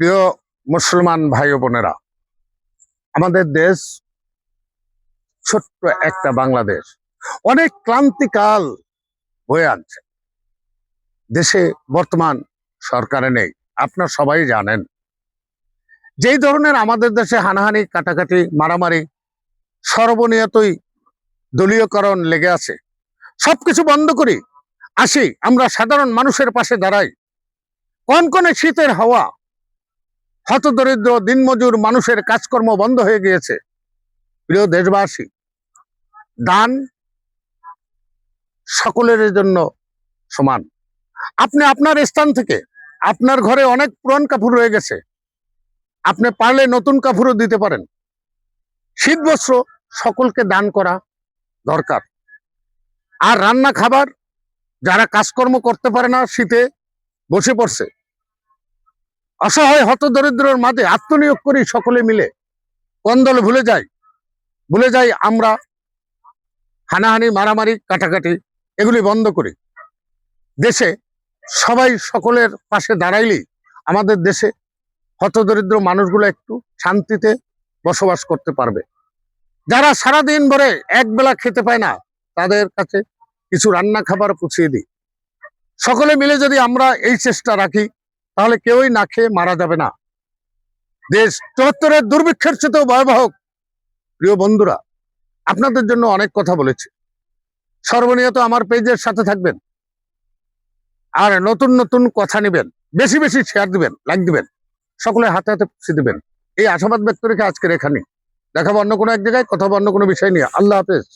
প্রিয় মুসলমান ভাই বোনেরা, আমাদের দেশ ছোট্ট একটা বাংলাদেশ। অনেক ক্লান্তিকাল হয়ে আনছে দেশে বর্তমান সরকারে নেই, আপনার সবাই জানেন। যেই ধরনের আমাদের দেশে হানাহানি, কাটাকাটি, মারামারি, সর্বনিয়তই দলীয়করণ লেগে আছে, সবকিছু বন্ধ করি, আসি, আমরা সাধারণ মানুষের পাশে দাঁড়াই। কনকনে শীতের হাওয়া হতদরিদ্র, দিনমজুর মানুষের কাজকর্ম বন্ধ হয়ে গিয়েছে। প্রিয় দেশবাসী, দান সকলের জন্য সমান। আপনি আপনার স্থান থেকে, আপনার ঘরে অনেক পুরান কাপড় রয়ে গেছে। আপনি পারলে নতুন কাপড়ও দিতে পারেন। শীত বস্ত্র সকলকে দান করা দরকার। আর রান্না খাবার, যারা কাজকর্ম করতে পারে না শীতে, বসে পড়ছে। অসহায় হতদরিদ্রের মাঝে আত্মনিয়োগ করি সকলে মিলে। কন্দল ভুলে যাই ভুলে যাই আমরা হানাহানি, মারামারি, কাটাকাটি, এগুলি বন্ধ করি। দেশে সবাই সকলের পাশে দাঁড়াইলেই আমাদের দেশে হতদরিদ্র মানুষগুলো একটু শান্তিতে বসবাস করতে পারবে। যারা সারাদিন ভরে এক বেলা খেতে পায় না, তাদের কাছে কিছু রান্না খাবার পুছিয়ে দিই। সকলে মিলে যদি আমরা এই চেষ্টা রাখি তাহলে কেউই না খেয়ে মারা যাবে না। দেশ চুয়াত্তরের দুর্ভিক্ষের চেয়েও ভয়াবহ প্রিয় বন্ধুরা, আপনাদের জন্য অনেক কথা বলেছি। সর্বনিয়ত আমার পেজের সাথে থাকবেন। আর নতুন নতুন কথা নেবেন। বেশি বেশি শেয়ার দিবেন লাইক দিবেন। সকলে হাতে হাতে পৌঁছে দিবেন। এই আশাবাদ ব্যক্ত রেখে আজকের এখানে দেখাবো অন্য কোনো এক জায়গায়, কথা অন্য কোনো বিষয় নিয়ে। আল্লাহ হাফেজ।